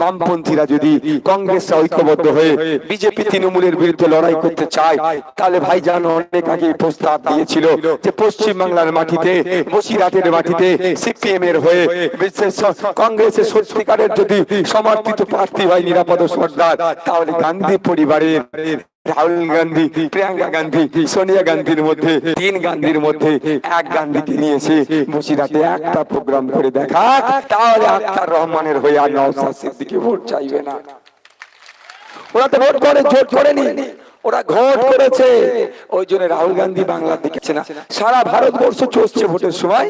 বামপন্থীরা যদি কংগ্রেসরা ঐক্যবদ্ধ হয়ে বিজেপি তৃণমূলের বিরুদ্ধে লড়াই করতে চায়, তাহলে ভাইজান অনেক আগে প্রস্তাব দিয়েছিল যে পশ্চিম বাংলার মাটিতে, বসিরহাটের মাটিতে সিপিএম এর হয়ে বিশেষ কংগ্রেসের সত্যিকারের যদি সমর্থিত প্রার্থী হয় নিরাপদ সর্দার তাহলে গান্ধী পরিবারের রাহুল গান্ধী, প্রিয়াঙ্কা গান্ধী, সোনিয়া গান্ধীর মধ্যে, তিন গান্ধীর মধ্যে এক গান্ধীকে নিয়েছে। বসিরাতে একটা প্রোগ্রাম করে দেখা, তাহলে আক্তার রহমানের হয়ে আর নওসাদ সিদ্দিকে ভোট চাইবে না। ওরা তো ভোট করে, জোট করেনি। ওরা ঘোট করেছে। ওই জন্য রাহুল গান্ধী বাংলার দিকে না। সারা ভারতবর্ষ চলছে ভোটের সময়।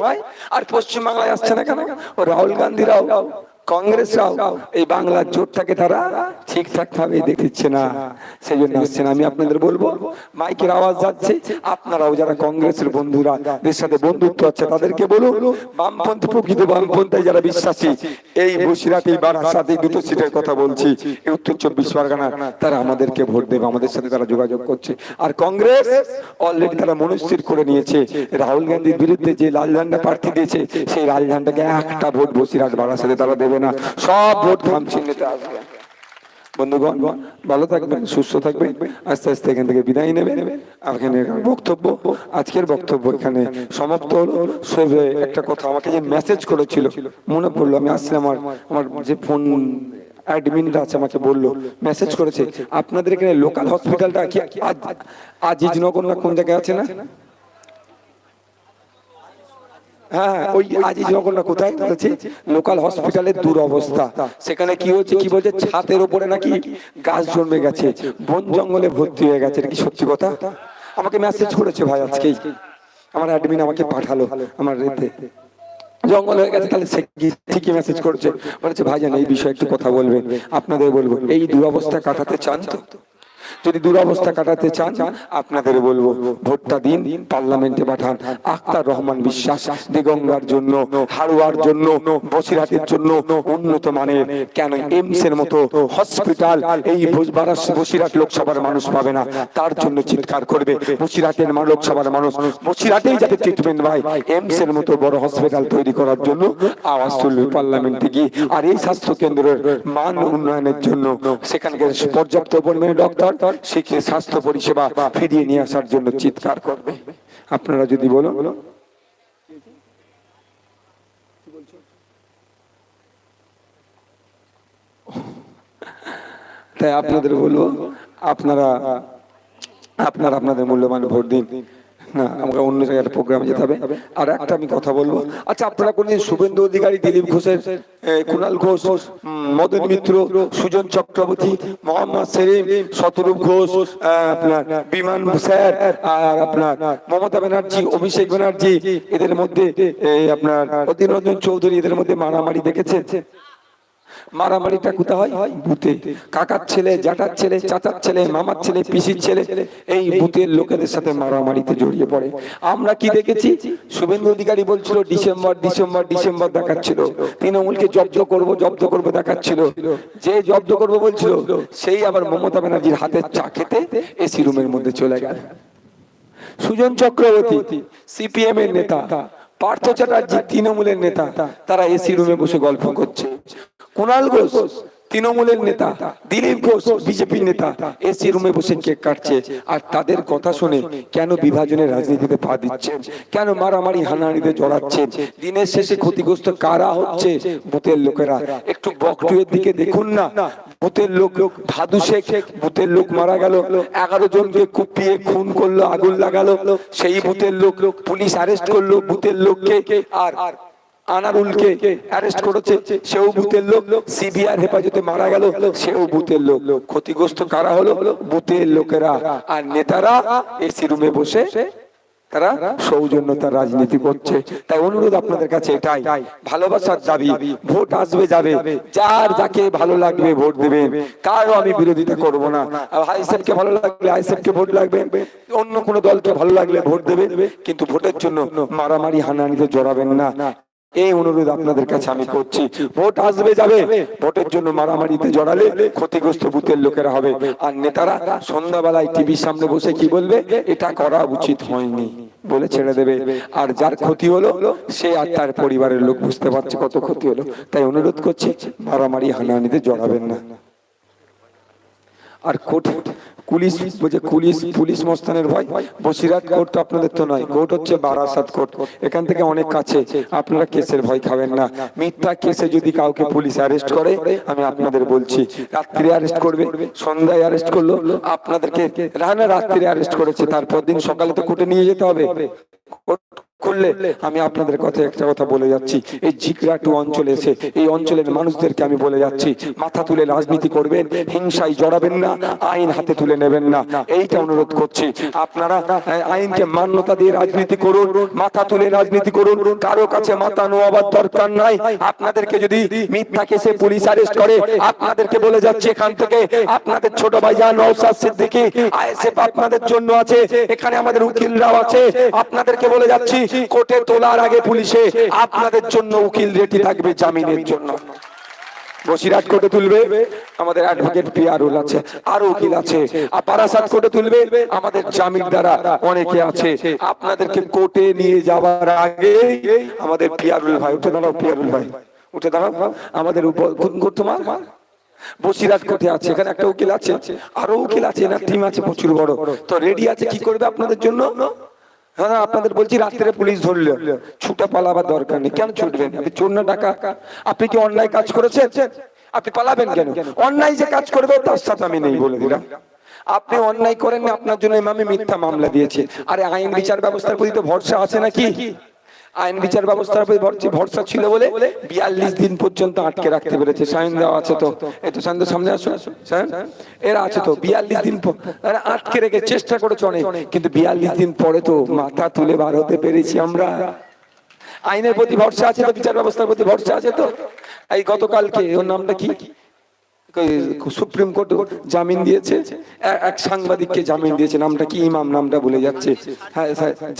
আর পশ্চিম বাংলায় আসছে না কেন? ও রাহুল গান্ধীরাও। কংগ্রেসরাও এই বাংলার জোটটাকে তারা ঠিকঠাক ভাবে দেখছে না। সেই জন্য আসছে না আমি আপনাদের বলব, মাইকের আওয়াজ যাচ্ছে, আপনারাও যারা কংগ্রেসের বন্ধুরা, এদের সাথে বন্ধুত্ব আছে, তাদেরকে বলুন, বামপন্থী, প্রকৃত বামপন্থায় যারা বিশ্বাসী, এই এই বারাসাত দুটো সিটের কথা বলছি, এই উত্তর চব্বিশ পরগনা, তারা আমাদেরকে ভোট দেবে, আমাদের সাথে তারা যোগাযোগ করছে। আর কংগ্রেস অলরেডি তারা মনস্থির করে নিয়েছে, রাহুল গান্ধীর বিরুদ্ধে যে লাল ঝান্ডা প্রার্থী দিয়েছে, সেই লাল ঝান্ডাকে একটা ভোট বসিরহাট, বারাসাতে তারা দেবে। না, সব ভোট খাম চিহ্নিতে আসবে। বন্ধুগণ, ভালো থাকবেন, সুস্থ থাকবেন, আস্তে আস্তে এখান থেকে বিদায় নেবেন। এখানে বক্তব্য, আজকের বক্তব্য এখানে সমাপ্ত হলো। সবে একটা কথা আমাকে যে মেসেজ করেছিল, মনে পড়ল, আমি আসছিলাম আমার আমার যে ফোন অ্যাডমিনরা আছে আমাকে বলল মেসেজ করেছে, আপনাদের এখানে লোকাল হসপিটালটা কি আজ আজিজনগর না কোন জায়গায় আছে না? হ্যাঁ ওই আজিজ নগরটা কোথায় বলেছে? লোকাল হসপিটালের দুরবস্থা। সেখানে কি হচ্ছে? কি বলছে? উপরে নাকি গাছ জন্মে গেছে? বন জঙ্গলে ভর্তি হয়ে গেছে এটা কি সত্যি কথা? আমাকে মেসেজ করেছে ভাই আজকেই। আমার অ্যাডমিন আমাকে পাঠালো আমার রেতে জঙ্গল হয়ে গেছে তাহলে সে ঠিকই মেসেজ করছে? বলেছে ভাইজান এই বিষয়ে একটু কথা বলবেন। আপনাদের বলব এই দুরবস্থা কাটাতে চান তো? যদি দুরবস্থা কাটাতে চান আপনাদের বলব ভোটটা দিন পার্লামেন্টে পাঠান। আক্তার রহমান বিশ্বাস দিগঙ্গার জন্য হাড়ুয়ার জন্য বসিরহাটের জন্য উন্নত মানের। কেন এমস এর মতো হসপিটাল এই বসিরহাট লোকসভার মানুষ পাবে না। তার জন্য চিৎকার করবে বসিরহাটের লোকসভার মানুষ। বসিরহাটেই যাতে ট্রিটমেন্ট পায় এমস এর মতো বড় হসপিটাল তৈরি করার জন্য আওয়াজ তুলবে পার্লামেন্টে গিয়ে। আর এই স্বাস্থ্য কেন্দ্রের মান উন্নয়নের জন্য সেখানকার পর্যাপ্ত পরিমাণে ডক্টর সেখানে স্বাস্থ্য পরিষেবা ফিরিয়ে নিয়ে আসার জন্য চিৎকার করবে? আপনারা যদি বলো তাই আপনাদের বলব, আপনারা আপনারা আপনাদের মূল্যবান ভোট দিন। না আমাকে অন্য জায়গায় প্রোগ্রামে যেতে হবে। আর একটা আমি কথা বলব। আচ্ছা আপনারা কোনদিন শুভেন্দু অধিকারী দিলীপ ঘোষের কুণাল ঘোষ মদন মিত্র সুজন চক্রবর্তী মোহাম্মদ সেলিম শতরূপ ঘোষ আপনার বিমান স্যার আর আপনার মমতা ব্যানার্জি অভিষেক ব্যানার্জি এদের মধ্যে আপনার অধীর রঞ্জন চৌধুরী এদের মধ্যে মারামারি দেখেছেন? মারামারিটা কোথায় হয়? বুথে। কাকার ছেলে জাটার ছেলে, চাচার ছেলে, মামার ছেলে, পিসির ছেলে, এই বুথের লোকেদের সাথে মারামারিতে জড়িয়ে পড়ে। আমরা কি দেখেছি? শুভেন্দু অধিকারী বলছিল, ডিসেম্বর ডিসেম্বর ডিসেম্বর দেখাচ্ছিল। তৃণমূলকে জব্দ করব জব্দ করব দেখাচ্ছিল। যে জব্দ করব বলছিল, সেই আবার মমতা ব্যানার্জির হাতের চা খেতে এসি রুমের মধ্যে চলে গেল। সুজন চক্রবর্তী সিপিএম এর নেতা পার্থ চ্যাটার্জি তৃণমূলের নেতা তারা এসি রুমে বসে গল্প করছে। কুণাল ঘোষ তৃণমূলের নেতা দিলীপ ঘোষ বিজেপির নেতা এসি রুমে বসে কেক কাটছে আর তাদের কথা শুনে কেন বিভাজনের রাজনীতিতে পা দিচ্ছেন কেন মারামারি হানাহানিতে জড়াচ্ছেন দিনের শেষে ক্ষতিগ্রস্ত কারা হচ্ছে? বুথের লোকেরা। একটু বকটুয়ের দিকে দেখুন না। বুথের লোক ভাদু শেখ বুথের লোক মারা গেল এগারো জনকে কুপিয়ে খুন করল আগুন লাগালো। সেই বুথের লোক পুলিশ অ্যারেস্ট করল বুথের লোককে আর আনারুলকে অ্যারেস্ট করেছে। সেও বুথের লোক। সিবিআর হেফাজতে মারা গেল। সেও বুথের লোক। ক্ষতিগ্রস্ত কারা হলো? বুথের লোকেরা। আর নেতারা এসি রুমে বসে তারা সৌজন্যতার রাজনীতি করছে। তাই অনুরোধ আপনাদের কাছে এটাই। ভালোবাসার দাবি। ভোট আসবে যাবে। যার যাকে ভালো লাগবে ভোট দেবেন। কারও আমি বিরোধিতা করব না। আইসেফকে ভালো লাগলে আইসেফকে ভোট লাগবে। অন্য কোনো দলকে ভালো লাগলে ভোট দেবে কিন্তু ভোটের জন্য মারামারি হানাহানিতে জড়াবেন না। এই অনুরোধ আপনাদের কাছে আমি করছি। ভোট আসবে যাবে। ভোটের জন্য মারামারিতে জড়ালে ক্ষতিগ্রস্ত বুথের লোকেরা হবে। আর নেতারা সন্ধ্যাবেলায় টিভির সামনে বসে কি বলবে? এটা করা উচিত হয়নি। বলে ছেড়ে দেবে। আর যার ক্ষতি হলো, সে আর তার পরিবারের লোক বুঝতে পারছে কত ক্ষতি হলো। তাই অনুরোধ করছি, মারামারি হানাহানিতে জড়াবেন না। আর কোর্ট পুলিশ বলছে পুলিশ পুলিশ মস্তানের ভয় বসিরহাট কোর্ট তো আপনাদের তো নয় কোর্ট হচ্ছে বারাসাত কোর্ট। এখান থেকে অনেক কাছে। আপনারা কেসের ভয় খাবেন না। মিথ্যা কেসে যদি কাউকে পুলিশ অ্যারেস্ট করে আমি আপনাদের বলছি রাত্রি অ্যারেস্ট করবে সন্ধ্যায় অ্যারেস্ট করল আপনাদেরকে রানা রাত্রি অ্যারেস্ট করেছে তারপর দিন সকালে তো কোর্টে নিয়ে যেতে হবে। কোর্ট করলে আমি আপনাদের কথা একটা কথা বলে যাচ্ছি। এই জিকরাটু অঞ্চলে এসে এই অঞ্চলের মানুষদেরকে আমি বলে যাচ্ছি মাথা তুলে রাজনীতি করবেন হিংসায় জড়াবেন না আইন হাতে তুলে নেবেন না। এইটা অনুরোধ করছি। আপনারা আইনকে মান্যতা দিয়ে রাজনীতি করুন মাথা তুলে রাজনীতি করুন কারও কাছে মাথা নোয়াবার দরকার নাই। আপনাদেরকে যদি মিথ্যা কেসে পুলিশ অ্যারেস্ট করে আপনাদেরকে বলে যাচ্ছে এখান থেকে আপনাদের ছোট ভাইজান নওসাদ সিদ্দিকী আইএসএফ আপনাদের জন্য আছে এখানে আমাদের উকিলরাও আছে। আপনাদেরকে বলে যাচ্ছি কোর্টে তোলার আগে পুলিশে আপনাদের জন্য উকিল রেডি থাকবে জামিনের জন্য। কোর্টে তুলবে, আমাদের আরও উকিল আছে। তুলবে কোর্টে নিয়ে যাওয়ার আগে আমাদের পিয়ারুল ভাই, উঠে দাঁড়াও পিয়ারুল ভাই, উঠে দাঁড়াও। আমাদের উপর তোমার? বসিরহাট কোর্টে আছে, এখানে একটা উকিল আছে। আরও উকিল আছে টিম আছে প্রচুর বড়। তো রেডি আছে কি করবে আপনাদের জন্য? হ্যাঁ আপনাদের বলছি রাত্রে পুলিশ ধরলো। ছুটে পালাবার দরকার নেই। কেন ছুটবেন আপনি চোর না ডাকা আপনি কি অন্যায় কাজ করেছেন? আপনি পালাবেন কেন? অন্যায় যে কাজ করবে, তার সাথে আমি নেই বলে দিলাম। আপনি অন্যায় করেন আপনার জন্য ইমামে মিথ্যা মামলা দিয়েছে। আরে আইন বিচার ব্যবস্থার প্রতি তো ভরসা আছে নাকি? আইন বিচার ব্যবস্থার প্রতি ভরসা- ছিল বলে বিয়াল্লিশ দিন পর্যন্ত আটকে রাখতে পেরেছে। সায়ন দেওয়া আছে তো। এই তো সায়ন সামনে আসো সায়ন এরা আছে তো। বিয়াল্লিশ দিন পর আটকে রেখে চেষ্টা করেছে অনেক কিন্তু বিয়াল্লিশ দিন পরে তো মাথা তুলে বার হতে পেরেছি আমরা। আইনের প্রতি ভরসা আছে তো বিচার ব্যবস্থার প্রতি ভরসা আছে তো। এই গতকালকে ওর নামটা কি? সুপ্রিম কোর্ট জামিন দিয়েছে। এক সাংবাদিককে জামিন দিয়েছে, নামটা কি ইমাম নামটা ভুলে যাচ্ছে। হ্যাঁ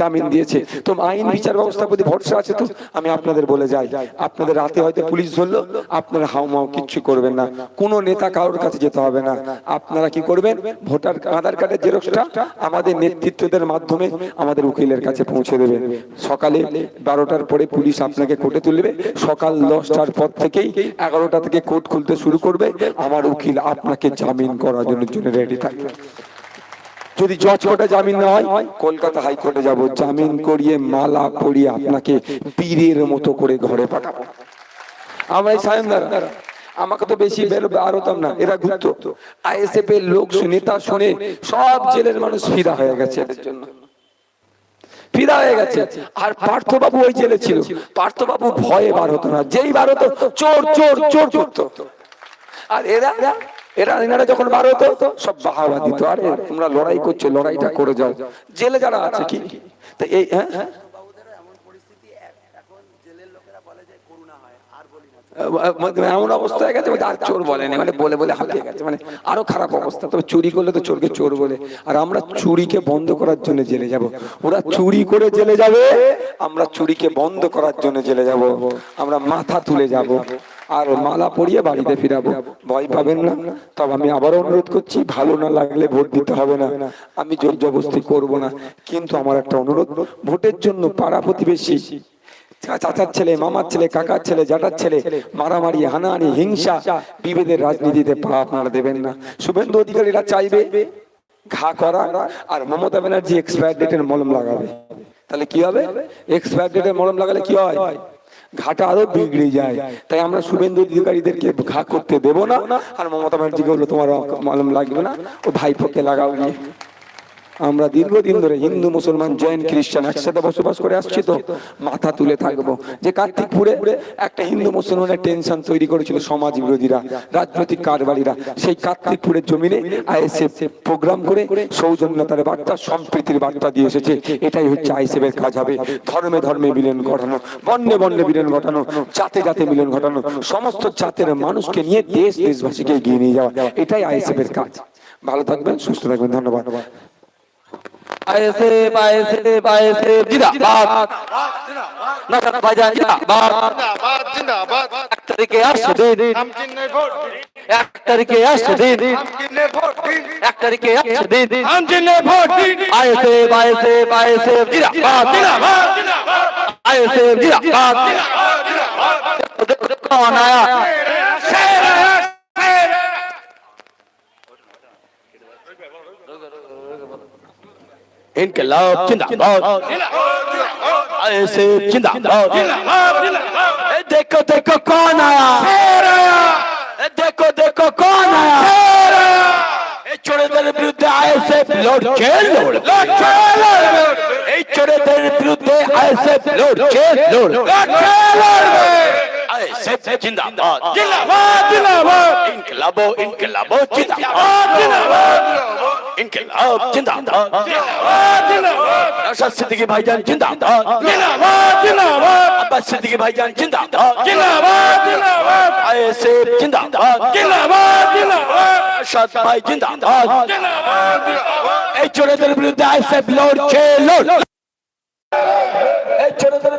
জামিন দিয়েছে। তো আইন বিচার ব্যবস্থার প্রতি ভরসা আছে তো? আমি আপনাদের বলে যাই। আপনাদের রাতে হয়তো পুলিশ ধরলো, আপনারা হাউমাউ কিচ্ছু করবেন না। কোনো নেতা কারোর কাছে যেতে হবে না। আপনারা কি করবেন? ভোটার আধার কার্ডের জেরক্সটা আমাদের নেতৃত্বদের মাধ্যমে আমাদের উকিলের কাছে পৌঁছে দেবেন সকালে বারোটার পরে পুলিশ আপনাকে কোর্টে তুলবে। সকাল দশটার পর থেকেই এগারোটা থেকে কোর্ট খুলতে শুরু করবে। আমার উকিল আপনাকে জামিন করার জন্য জন্য রেডি থাকবে যদি জজ কোর্টে জামিন না হয়, কলকাতা হাইকোর্টে যাব। জামিন করিয়ে মালা পরিয়ে আপনাকে পীরের মতো করে ঘরে পাঠাবো। আমরা এই সায়ন আমাকে তো বেশি বের আরতাম না, এরা ঘুরতো আইএসএফ এর লোক নেতা শুনে সব জেলের মানুষ ফিরা হয়ে গেছে এদের জন্য। ফিরা হয়ে গেছে। আর পার্থবাবু ওই জেলে ছিল। পার্থবাবু ভয়ে বার হতো না। যেই বার হতো, চোর চোর চোর করতো। আর এরা এরা এনারা যখন বার হতো সব বাহাবা দিত। আরে, তোমরা লড়াই করছ, লড়াইটা করে যাও। জেলে যারা আছে কি? তা এই হ্যাঁ? মানে এমন অবস্থা হয়ে গেছে আর চোর বলেনি মানে বলে বলে হাঁপিয়ে গেছে। মানে আরও খারাপ অবস্থা। তবে চুরি করলে তো চোরকে চোর বলে। আর আমরা চুরিকে বন্ধ করার জন্য জেলে যাব। ওরা চুরি করে জেলে যাবে, আমরা চুরিকে বন্ধ করার জন্য জেলে যাব। আমরা মাথা তুলে যাব। আর মালা পরিয়ে বাড়িতে ফিরাবো। ভয় পাবেন না। তবে আমি আবারও অনুরোধ করছি, ভালো না লাগলে ভোট দিতে হবে না। আমি জোর জবস্তি করব না। কিন্তু আমার একটা অনুরোধ, ভোটের জন্য পাড়া প্রতিবেশী, চাচার ছেলে, মামার ছেলে, কাকার ছেলে জাটার ছেলে, মারামারি, হানাহানি, হিংসা, বিভেদের রাজনীতিতে পা আপনারা দেবেন না। শুভেন্দু অধিকারীরা চাইবে ঘা করা আর মমতা ব্যানার্জি এক্সপায়ার ডেটের মলম লাগাবে। তাহলে কি হবে? এক্সপায়ার ডেটের মলম লাগালে কি হয়? ঘাটা আরও বিগড়ে যায়। তাই আমরা শুভেন্দু অধিকারীদেরকে ঘা করতে দেবো না। আর মমতা ব্যানার্জিকে বলল তোমার লাগবে না। ও ভাইপোকে লাগাও গিয়ে। আমরা দীর্ঘদিন ধরে হিন্দু, মুসলমান, জৈন, খ্রিস্টান একসাথে বসবাস করে আসছি তো মাথা তুলে থাকব। যে কার্তিকপুরে একটা হিন্দু, মুসলমানের টেনশন তৈরি করেছিল সমাজ বিরোধীরা, রাজনৈতিক কারবারিরা। সেই কার্তিকপুরের জমিনে প্রোগ্রাম করে সৌজন্যতার বার্তা, সম্প্রীতির বার্তা দিয়ে এসেছে। এটাই হচ্ছে আইএসএফ এর কাজ হবে। ধর্মে ধর্মে মিলন ঘটানো বর্ণে বর্ণে মিলন ঘটানো, জাতে জাতে মিলন ঘটানো, সমস্ত জাতের মানুষকে নিয়ে দেশ, দেশবাসীকে এগিয়ে নিয়ে যাওয়া, এটাই আইএসএফ এর কাজ। ভালো থাকবেন, সুস্থ থাকবেন, ধন্যবাদ। আইএসএফ আইএসএফ আইএসএফ জিন্দাবাদ নসাদ ভাইজান জিন্দাবাদ জিন্দাবাদ জিন্দাবাদ এক তারিখে আসছে দিন हम जिन्ने वोट दी এক তারিখে আসছে দিন हम जिन्ने वोट दी এক তারিখে আসছে দিন हम जिन्ने वोट दी আয়েসে বায়েসে বায়েসে জিন্দাবাদ जिंदाबाद जिंदाबाद आयसे जिंदाबाद देखो देखो कौन आया इनकलाब जिंदाबाद आयसे जिंदाबाद ए, देखो देखो कौन आया ए, देखो देखो कौन आया এই চোরেদের বিরুদ্ধে আইএসএফ লড়ছে লড়ছে এই চোরেদের বিরুদ্ধে আইএসএফ লড়ছে লড়ছে আইএসএফ জিন্দাবাদ জিন্দাবাদ জিন্দাবাদ ইনকিলাবো ইনকিলাবো জিন্দাবাদ জিন্দাবাদ ইনকিলাব জিন্দাবাদ জিন্দাবাদ জিন্দাবাদ নওশাদ সিদ্দিকী ভাইজান জিন্দাবাদ জিন্দাবাদ জিন্দাবাদ আব্বাস সিদ্দিকী ভাইজান জিন্দাবাদ জিন্দাবাদ জিন্দাবাদ আইএসএফ জিন্দাবাদ জিন্দাবাদ জিন্দাবাদ নওশাদ ভাই জিন্দাবাদ জিন্দাবাদ জিন্দাবাদ এই চোরেদের বিরুদ্ধে আইএসএফ লড়ছে লড় এই চোরেদের